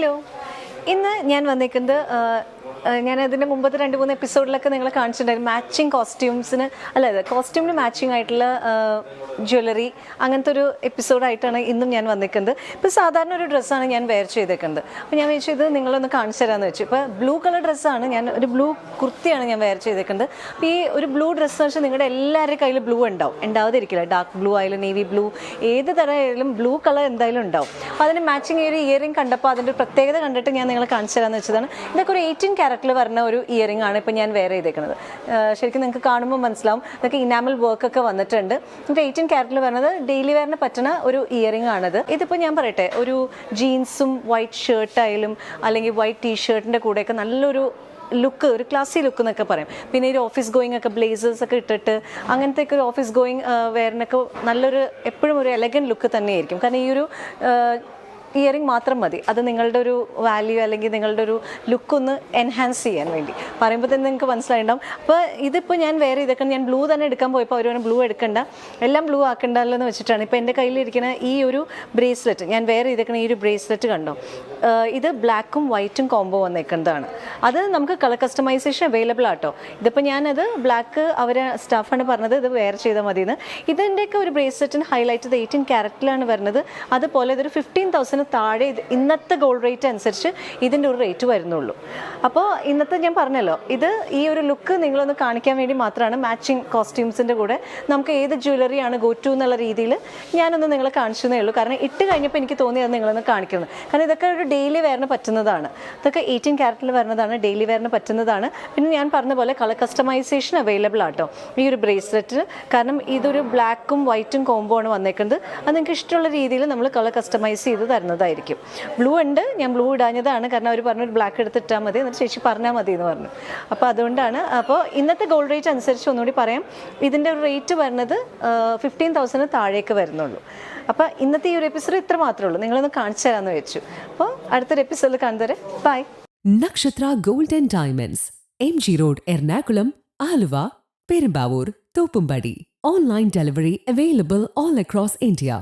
Hello. ഇന്ന് ഞാൻ വന്നേക്കുന്നത് ഞാൻ അതിന്റെ മുമ്പത്തെ രണ്ട് മൂന്ന് എപ്പിസോഡിലൊക്കെ നിങ്ങൾ കാണിച്ചിട്ടുണ്ടായിരുന്നു. മാച്ചിങ് കോസ്റ്റ്യൂംസിന് അല്ല അതെ കോസ്റ്റ്യൂമിന് മാച്ചിങ് ആയിട്ടുള്ള ജ്വല്ലറി അങ്ങനത്തെ ഒരു എപ്പിസോഡായിട്ടാണ് ഇന്നും ഞാൻ വന്നിരിക്കുന്നത്. ഇപ്പോൾ സാധാരണ ഒരു ഡ്രസ്സാണ് ഞാൻ വെയർ ചെയ്തേക്കുന്നത്. അപ്പോൾ ഞാൻ വെച്ചു ഇത് നിങ്ങളൊന്ന് കാണിച്ചു തരാമെന്ന് വെച്ചു. ഇപ്പോൾ ബ്ലൂ കളർ ഡ്രസ്സാണ് ഞാൻ ഒരു ബ്ലൂ കുർത്തിയാണ് ഞാൻ വെയർ ചെയ്തേക്കുന്നത്. അപ്പോൾ ഈ ഒരു ബ്ലൂ ഡ്രസ്സ് എന്ന് വെച്ചാൽ നിങ്ങളുടെ എല്ലാവരുടെ കയ്യിൽ ബ്ലൂ ഉണ്ടാവും. ഉണ്ടാവാതിരിക്കില്ല. ഡാർക്ക് ബ്ലൂ ആയാലും നേവി ബ്ലൂ ഏത് തരം ആയാലും ബ്ലൂ കളർ എന്തായാലും ഉണ്ടാവും. അപ്പോൾ അതിന് മാച്ചിങ് ഈ ഒരു ഇയറിംഗ് കണ്ടപ്പോൾ അതിന്റെ പ്രത്യേകത കണ്ടിട്ട് ഞാൻ നിങ്ങളെ കാണിച്ചു തരാമെന്ന് വെച്ചതാണ്. ഇതൊക്കെ ഒരു എയ്റ്റീൻ ക്യാരറ്റിൽ വരുന്ന ഒരു ഇയറിംഗ് ആണ് ഇപ്പോൾ ഞാൻ വെയർ ചെയ്തേക്കുന്നത് ശരിക്കും നിങ്ങൾക്ക് കാണുമ്പോൾ മനസ്സിലാവും. ഇതൊക്കെ ഇനാമൽ വർക്ക് ഒക്കെ വന്നിട്ടുണ്ട്. എന്നിട്ട് എയ്റ്റീൻ ക്യാരറ്റിൽ വരുന്നത് ഡെയിലി വെയറിന് പറ്റുന്ന ഒരു ഇയറിംഗ് ആണിത്. ഇതിപ്പോൾ ഞാൻ പറയട്ടെ ഒരു ജീൻസും വൈറ്റ് ഷർട്ടായാലും അല്ലെങ്കിൽ വൈറ്റ് ടീ ഷർട്ടിന്റെ കൂടെയൊക്കെ നല്ലൊരു ലുക്ക് ഒരു ക്ലാസ്സി ലുക്ക് എന്നൊക്കെ പറയും. പിന്നെ ഒരു ഓഫീസ് ഗോയിങ് ഒക്കെ ബ്ലേസേഴ്സ് ഒക്കെ ഇട്ടിട്ട് അങ്ങനത്തെ ഒക്കെ ഒരു ഓഫീസ് ഗോയിങ് വെയറിനൊക്കെ നല്ലൊരു എപ്പോഴും ഒരു എലഗൻ ലുക്ക് തന്നെയായിരിക്കും. കാരണം ഈ ഒരു ഇയറിംഗ് മാത്രം മതി. അത് നിങ്ങളുടെ ഒരു വാല്യൂ അല്ലെങ്കിൽ നിങ്ങളുടെ ഒരു ലുക്ക് ഒന്ന് എൻഹാൻസ് ചെയ്യാൻ വേണ്ടി. പറയുമ്പോൾ തന്നെ നിങ്ങൾക്ക് മനസ്സിലായിട്ടുണ്ടാവും. അപ്പോൾ ഇതിപ്പോൾ ഞാൻ വേറെ ഇതൊക്കെ ഞാൻ ബ്ലൂ തന്നെ എടുക്കാൻ പോയപ്പോൾ അവർ ബ്ലൂ എടുക്കണ്ട. എല്ലാം ബ്ലൂ ആക്കണ്ടല്ലോ എന്ന് വെച്ചിട്ടാണ് ഇപ്പോൾ എന്റെ കയ്യിലിരിക്കുന്ന ഈ ഒരു ബ്രേസ്ലെറ്റ് ഞാൻ വേറെ ഇതൊക്കെ ഈ ഒരു ബ്രേസ്ലെറ്റ് കണ്ടോ? ഇത് ബ്ലാക്കും വൈറ്റും കോംബോ വന്നേക്കുന്നതാണ്. അത് നമുക്ക് കളർ കസ്റ്റമൈസേഷൻ അവൈലബിൾ ആട്ടോ. ഇതിപ്പോൾ ഞാനത് ബ്ലാക്ക് അവരെ സ്റ്റാഫാണ് പറഞ്ഞത് ഇത് വേറെ ചെയ്താൽ മതി എന്ന് ഇതിന്റെയൊക്കെ ഒരു ബ്രേസ്ലെറ്റിന് ഹൈലൈറ്റ് ഇത് എയ്റ്റീൻ ക്യാരറ്റിലാണ് വരുന്നത്. അതുപോലെ ഇതൊരു ഫിഫ്റ്റീൻ തൗസൻഡ് താഴെ ഇത് ഇന്നത്തെ ഗോൾഡ് റേറ്റ് അനുസരിച്ച് ഇതിന്റെ ഒരു റേറ്റ് വരുന്നുള്ളൂ. അപ്പോൾ ഇന്നത്തെ ഞാൻ പറഞ്ഞല്ലോ ഇത് ഈ ഒരു ലുക്ക് നിങ്ങളൊന്ന് കാണിക്കാൻ വേണ്ടി മാത്രമാണ് മാച്ചിങ് കോസ്റ്റ്യൂംസിന്റെ കൂടെ നമുക്ക് ഏത് ജ്വല്ലറിയാണ് ഗോ ടു എന്നുള്ള രീതിയിൽ ഞാനൊന്ന് നിങ്ങളെ കാണിച്ചതേ ഉള്ളൂ. കാരണം ഇട്ട് കഴിഞ്ഞപ്പോൾ എനിക്ക് തോന്നി അത് നിങ്ങളൊന്ന് കാണിക്കുന്നത് കാരണം ഇതൊക്കെ ഒരു ഡെയിലി വെയറിന് പറ്റുന്നതാണ്. ഇതൊക്കെ എയ്റ്റീൻ ക്യാരറ്റിൽ വരുന്നതാണ് ഡെയിലി വെയറിന് പറ്റുന്നതാണ്. പിന്നെ ഞാൻ പറഞ്ഞ പോലെ കളർ കസ്റ്റമൈസേഷൻ അവൈലബിൾ ആട്ടോ. ഈ ഒരു ബ്രേസ്ലെറ്റ് കാരണം ഇതൊരു ബ്ലാക്കും വൈറ്റും കോംബോ ആണ് വന്നേക്കുന്നത്. അത് നിങ്ങൾക്ക് ഇഷ്ടമുള്ള രീതിയിൽ നമ്മൾ കളർ കസ്റ്റമൈസ് ചെയ്ത് തരുന്നതായിരിക്കും. ബ്ലൂ ഉണ്ട് ഞാൻ ബ്ലൂ ഇടാഞ്ഞതാണ്. കാരണം അവർ പറഞ്ഞു ഒരു ബ്ലാക്ക് എടുത്ത് ഇട്ടാൽ മതി എന്നിട്ട് ചേച്ചി പറഞ്ഞാൽ മതി എന്ന് പറഞ്ഞു. അപ്പോൾ അതുകൊണ്ടാണ് അപ്പോൾ ഇന്നത്തെ ഗോൾഡ് റേറ്റ് അനുസരിച്ച് ഒന്നുകൂടി പറയാം. ഇതിന്റെ ഒരു റേറ്റ് വരുന്നത് ഫിഫ്റ്റീൻ തൗസൻഡ് താഴേക്ക് വരുന്നുള്ളൂ. അപ്പോൾ ഇന്നത്തെ ഈ ഒരു എപ്പിസോഡ് ഇത്ര മാത്രമേ ഉള്ളൂ. നിങ്ങളൊന്ന് കാണിച്ചു തരാമെന്ന് വെച്ചു. അപ്പോൾ അടുത്തൊരു എപ്പിസോഡിൽ കാണുന്നവരെ bye Nakshatra gold and diamonds M G road Ernakulam Aluva Perumbavoor Thoppumpady. Online delivery available all across India